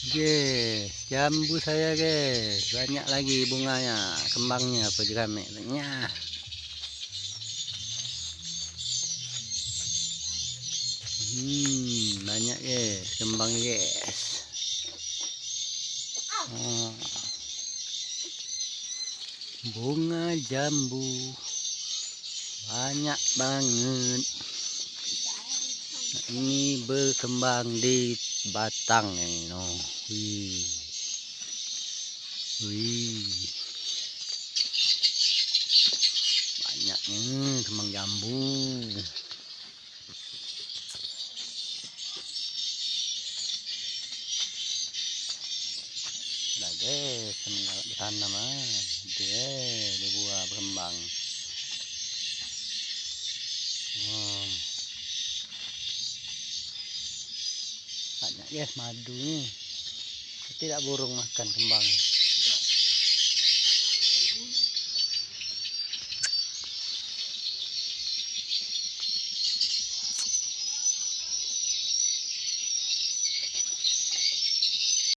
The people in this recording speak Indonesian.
Guys, jambu saya guys, banyak lagi bunganya, kembangnya apa juga banyak. Hmm, banyak guys, kembang guys. Oh. Bunga jambu banyak banget. Nah, bơ kembang di batang ini no. Wih. Wih. Banyaknya kembang jambu. Lagi kembang di tanam ah. Banyak guys madu nih. Tidak burung makan kembang.